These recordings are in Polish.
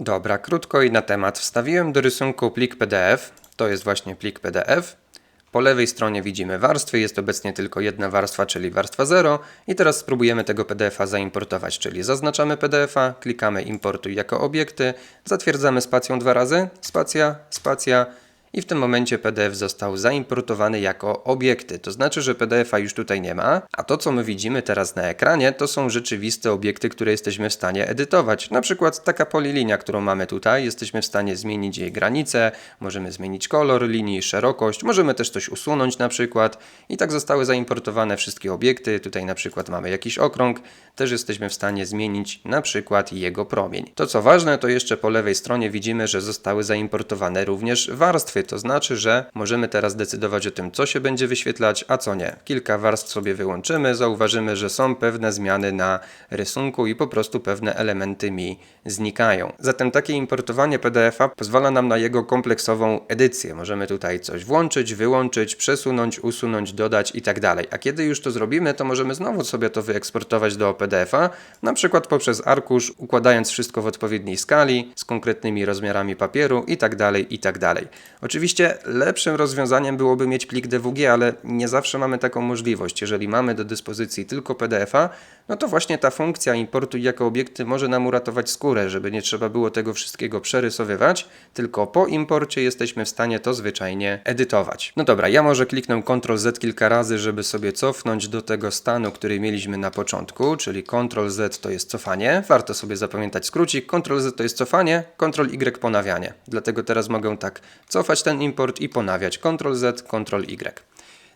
Dobra, krótko i na temat. Wstawiłem do rysunku plik PDF. To jest właśnie plik PDF. Po lewej stronie widzimy warstwy. Jest obecnie tylko jedna warstwa, czyli warstwa 0. I teraz spróbujemy tego PDF-a zaimportować, czyli zaznaczamy PDF-a, klikamy importuj jako obiekty, zatwierdzamy spacją dwa razy, spacja, spacja. I w tym momencie PDF został zaimportowany jako obiekty. To znaczy, że PDF-a już tutaj nie ma, a to, co my widzimy teraz na ekranie, to są rzeczywiste obiekty, które jesteśmy w stanie edytować. Na przykład taka polilinia, którą mamy tutaj, jesteśmy w stanie zmienić jej granice, możemy zmienić kolor linii, szerokość, możemy też coś usunąć na przykład. I tak zostały zaimportowane wszystkie obiekty. Tutaj na przykład mamy jakiś okrąg, też jesteśmy w stanie zmienić na przykład jego promień. To co ważne, to jeszcze po lewej stronie widzimy, że zostały zaimportowane również warstwy. To znaczy, że możemy teraz decydować o tym, co się będzie wyświetlać, a co nie. Kilka warstw sobie wyłączymy, zauważymy, że są pewne zmiany na rysunku i po prostu pewne elementy mi znikają. Zatem takie importowanie PDF-a pozwala nam na jego kompleksową edycję. Możemy tutaj coś włączyć, wyłączyć, przesunąć, usunąć, dodać i tak dalej. A kiedy już to zrobimy, to możemy znowu sobie to wyeksportować do PDF-a, na przykład poprzez arkusz, układając wszystko w odpowiedniej skali, z konkretnymi rozmiarami papieru i tak Oczywiście lepszym rozwiązaniem byłoby mieć plik DWG, ale nie zawsze mamy taką możliwość. Jeżeli mamy do dyspozycji tylko PDF-a, no to właśnie ta funkcja importu jako obiekty może nam uratować skórę, żeby nie trzeba było tego wszystkiego przerysowywać, tylko po imporcie jesteśmy w stanie to zwyczajnie edytować. No dobra, ja może kliknę Ctrl Z kilka razy, żeby sobie cofnąć do tego stanu, który mieliśmy na początku, czyli Ctrl Z to jest cofanie. Warto sobie zapamiętać skrócik. Ctrl Z to jest cofanie, Ctrl Y ponawianie. Dlatego teraz mogę tak cofać ten import i ponawiać Ctrl Z, Ctrl Y.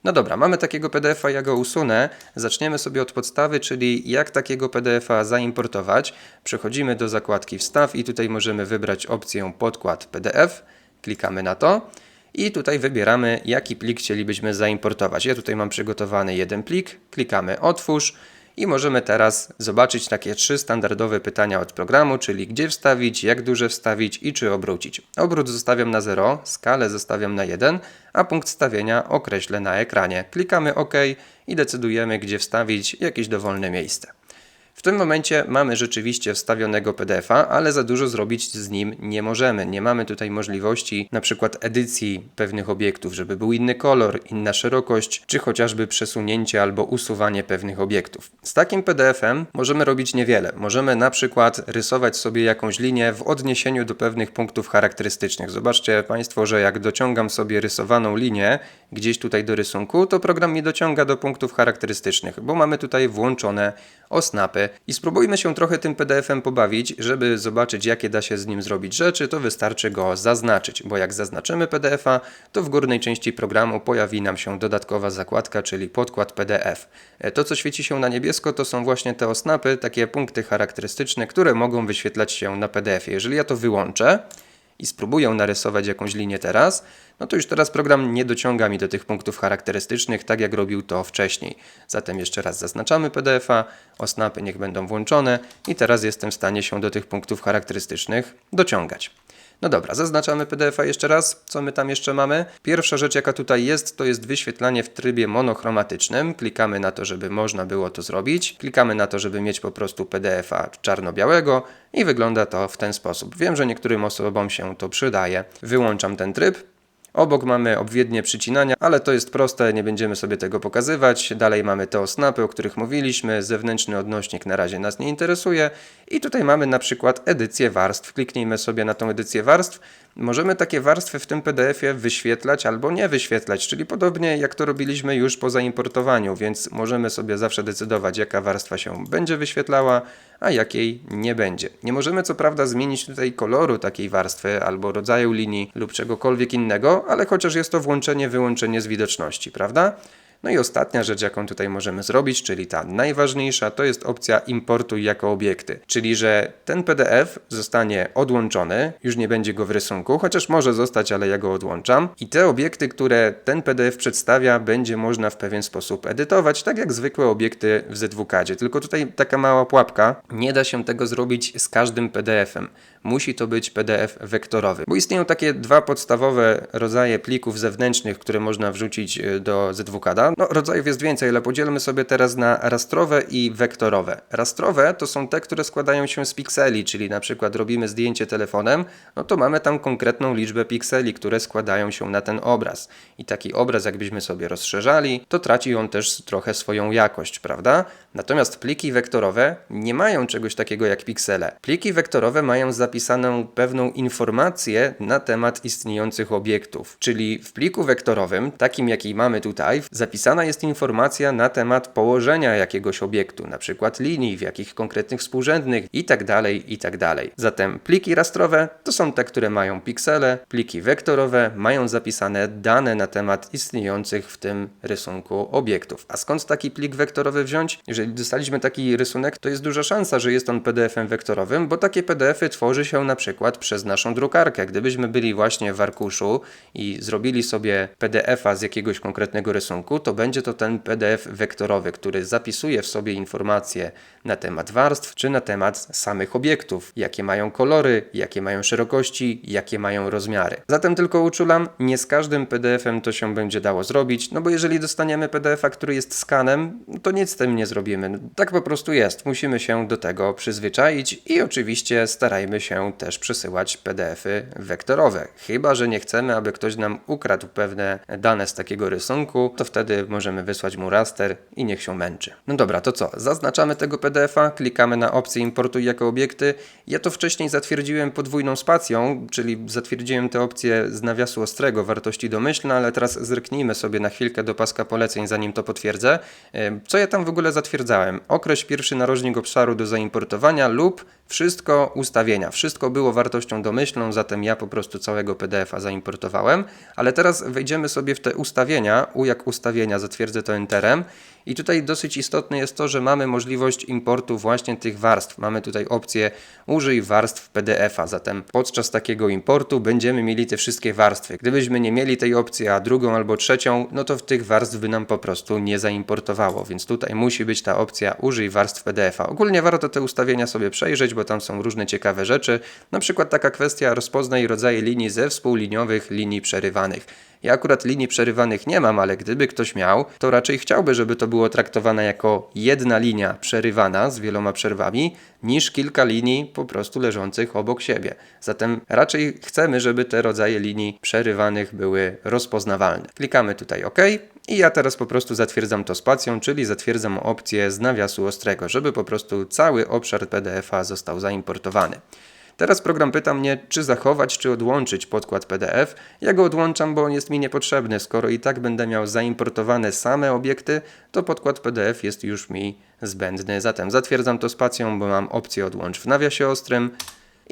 No dobra, mamy takiego PDF-a, ja go usunę. Zaczniemy sobie od podstawy, czyli jak takiego PDF-a zaimportować. Przechodzimy do zakładki Wstaw i tutaj możemy wybrać opcję Podkład PDF. Klikamy na to. I tutaj wybieramy, jaki plik chcielibyśmy zaimportować. Ja tutaj mam przygotowany jeden plik. Klikamy Otwórz. I możemy teraz zobaczyć takie trzy standardowe pytania od programu, czyli gdzie wstawić, jak duże wstawić i czy obrócić. Obrót zostawiam na 0, skalę zostawiam na 1, a punkt stawienia określę na ekranie. Klikamy OK i decydujemy, gdzie wstawić jakieś dowolne miejsce. W tym momencie mamy rzeczywiście wstawionego PDF-a, ale za dużo zrobić z nim nie możemy. Nie mamy tutaj możliwości na przykład edycji pewnych obiektów, żeby był inny kolor, inna szerokość, czy chociażby przesunięcie albo usuwanie pewnych obiektów. Z takim PDF-em możemy robić niewiele. Możemy na przykład rysować sobie jakąś linię w odniesieniu do pewnych punktów charakterystycznych. Zobaczcie Państwo, że jak dociągam sobie rysowaną linię gdzieś tutaj do rysunku, to program mi dociąga do punktów charakterystycznych, bo mamy tutaj włączone osnapy i spróbujmy się trochę tym PDF-em pobawić, żeby zobaczyć jakie da się z nim zrobić rzeczy, to wystarczy go zaznaczyć, bo jak zaznaczymy PDF-a, to w górnej części programu pojawi nam się dodatkowa zakładka, czyli podkład PDF. E, To co świeci się na niebiesko to są właśnie te osnapy, takie punkty charakterystyczne, które mogą wyświetlać się na PDF-ie. Jeżeli ja to wyłączę, i spróbuję narysować jakąś linię teraz, no to już teraz program nie dociąga mi do tych punktów charakterystycznych, tak jak robił to wcześniej. Zatem jeszcze raz zaznaczamy PDF-a, osnapy niech będą włączone i teraz jestem w stanie się do tych punktów charakterystycznych dociągać. No dobra, zaznaczamy PDF-a jeszcze raz. Co my tam jeszcze mamy? Pierwsza rzecz, jaka tutaj jest, to jest wyświetlanie w trybie monochromatycznym. Klikamy na to, żeby można było to zrobić. Klikamy na to, żeby mieć po prostu PDF-a czarno-białego i wygląda to w ten sposób. Wiem, że niektórym osobom się to przydaje. Wyłączam ten tryb. Obok mamy obwiednie przycinania, ale to jest proste, nie będziemy sobie tego pokazywać. Dalej mamy te osnapy, o których mówiliśmy. Zewnętrzny odnośnik na razie nas nie interesuje. I tutaj mamy na przykład edycję warstw. Kliknijmy sobie na tą edycję warstw. Możemy takie warstwy w tym PDF-ie wyświetlać albo nie wyświetlać, czyli podobnie jak to robiliśmy już po zaimportowaniu, więc możemy sobie zawsze decydować, jaka warstwa się będzie wyświetlała, a jakiej nie będzie. Nie możemy co prawda zmienić tutaj koloru takiej warstwy albo rodzaju linii lub czegokolwiek innego, ale chociaż jest to włączenie, wyłączenie z widoczności, prawda? No i ostatnia rzecz, jaką tutaj możemy zrobić, czyli ta najważniejsza, to jest opcja importuj jako obiekty. Czyli, że ten PDF zostanie odłączony, już nie będzie go w rysunku, chociaż może zostać, ale ja go odłączam. I te obiekty, które ten PDF przedstawia, będzie można w pewien sposób edytować, tak jak zwykłe obiekty w ZWKadzie. Tylko tutaj taka mała pułapka, nie da się tego zrobić z każdym PDF-em. Musi to być PDF wektorowy. Bo istnieją takie dwa podstawowe rodzaje plików zewnętrznych, które można wrzucić e, do ZWKAD. No, rodzajów jest więcej, ale podzielmy sobie teraz na rastrowe i wektorowe. Rastrowe to są te, które składają się z pikseli, czyli na przykład robimy zdjęcie telefonem, no to mamy tam konkretną liczbę pikseli, które składają się na ten obraz. I taki obraz, jakbyśmy sobie rozszerzali, to traci on też trochę swoją jakość, prawda? Natomiast pliki wektorowe nie mają czegoś takiego jak piksele. Pliki wektorowe mają zapisaną pewną informację na temat istniejących obiektów. Czyli w pliku wektorowym, takim jaki mamy tutaj, zapisana jest informacja na temat położenia jakiegoś obiektu, na przykład linii, w jakich konkretnych współrzędnych itd. itd. Zatem pliki rastrowe to są te, które mają piksele, pliki wektorowe mają zapisane dane na temat istniejących w tym rysunku obiektów. A skąd taki plik wektorowy wziąć? Jeżeli dostaliśmy taki rysunek, to jest duża szansa, że jest on PDF-em wektorowym, bo takie PDF-y tworzy się na przykład przez naszą drukarkę. Gdybyśmy byli właśnie w arkuszu i zrobili sobie PDF-a z jakiegoś konkretnego rysunku, to będzie to ten PDF wektorowy, który zapisuje w sobie informacje na temat warstw czy na temat samych obiektów, jakie mają kolory, jakie mają szerokości, jakie mają rozmiary. Zatem tylko uczulam, nie z każdym PDF-em to się będzie dało zrobić, no bo jeżeli dostaniemy PDF-a, który jest skanem, to nic z tym nie zrobimy. Tak po prostu jest. Musimy się do tego przyzwyczaić i oczywiście starajmy się też przesyłać PDF-y wektorowe. Chyba, że nie chcemy, aby ktoś nam ukradł pewne dane z takiego rysunku, to wtedy możemy wysłać mu raster i niech się męczy. No dobra, to co? Zaznaczamy tego PDF-a, klikamy na opcję importuj jako obiekty. Ja to wcześniej zatwierdziłem podwójną spacją, czyli zatwierdziłem tę opcję z nawiasu ostrego wartości domyślne, ale teraz zerknijmy sobie na chwilkę do paska poleceń, zanim to potwierdzę. Co ja tam w ogóle zatwierdzałem? Określ pierwszy narożnik obszaru do zaimportowania lub wszystko ustawienia. Wszystko było wartością domyślną, zatem ja po prostu całego PDF-a zaimportowałem, ale teraz wejdziemy sobie w te ustawienia, u jak ustawienia, zatwierdzę to enterem i tutaj dosyć istotne jest to, że mamy możliwość importu właśnie tych warstw. Mamy tutaj opcję użyj warstw PDF-a, zatem podczas takiego importu będziemy mieli te wszystkie warstwy. Gdybyśmy nie mieli tej opcji, a drugą albo trzecią, no to w tych warstw by nam po prostu nie zaimportowało, więc tutaj musi być ta opcja użyj warstw PDF-a. Ogólnie warto te ustawienia sobie przejrzeć, bo tam są różne ciekawe rzeczy, na przykład taka kwestia rozpoznaj rodzaje linii ze współliniowych linii przerywanych. Ja akurat linii przerywanych nie mam, ale gdyby ktoś miał, to raczej chciałby, żeby to było traktowane jako jedna linia przerywana z wieloma przerwami, niż kilka linii po prostu leżących obok siebie. Zatem raczej chcemy, żeby te rodzaje linii przerywanych były rozpoznawalne. Klikamy tutaj OK. I ja teraz po prostu zatwierdzam to spacją, czyli zatwierdzam opcję z nawiasu ostrego, żeby po prostu cały obszar PDF-a został zaimportowany. Teraz program pyta mnie, czy zachować, czy odłączyć podkład PDF. Ja go odłączam, bo on jest mi niepotrzebny. Skoro i tak będę miał zaimportowane same obiekty, to podkład PDF jest już mi zbędny. Zatem zatwierdzam to spacją, bo mam opcję odłącz w nawiasie ostrym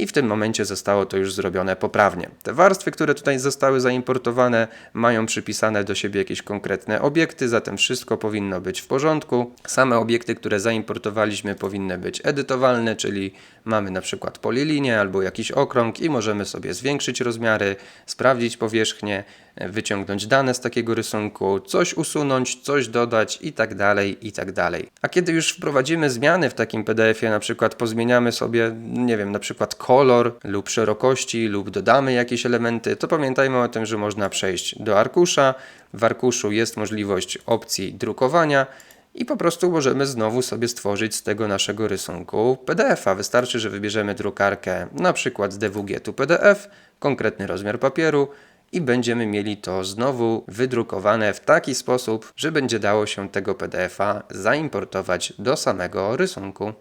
i w tym momencie zostało to już zrobione poprawnie. Te warstwy, które tutaj zostały zaimportowane, mają przypisane do siebie jakieś konkretne obiekty, zatem wszystko powinno być w porządku. Same obiekty, które zaimportowaliśmy, powinny być edytowalne, czyli mamy na przykład polilinię albo jakiś okrąg i możemy sobie zwiększyć rozmiary, sprawdzić powierzchnię, wyciągnąć dane z takiego rysunku, coś usunąć, coś dodać i tak dalej, i tak dalej. A kiedy już wprowadzimy zmiany w takim PDF-ie, na przykład pozmieniamy sobie, nie wiem, na przykład kolor lub szerokości lub dodamy jakieś elementy, to pamiętajmy o tym, że można przejść do arkusza. W arkuszu jest możliwość opcji drukowania i po prostu możemy znowu sobie stworzyć z tego naszego rysunku PDF-a. Wystarczy, że wybierzemy drukarkę na przykład z DWG tu PDF, konkretny rozmiar papieru i będziemy mieli to znowu wydrukowane w taki sposób, że będzie dało się tego PDF-a zaimportować do samego rysunku.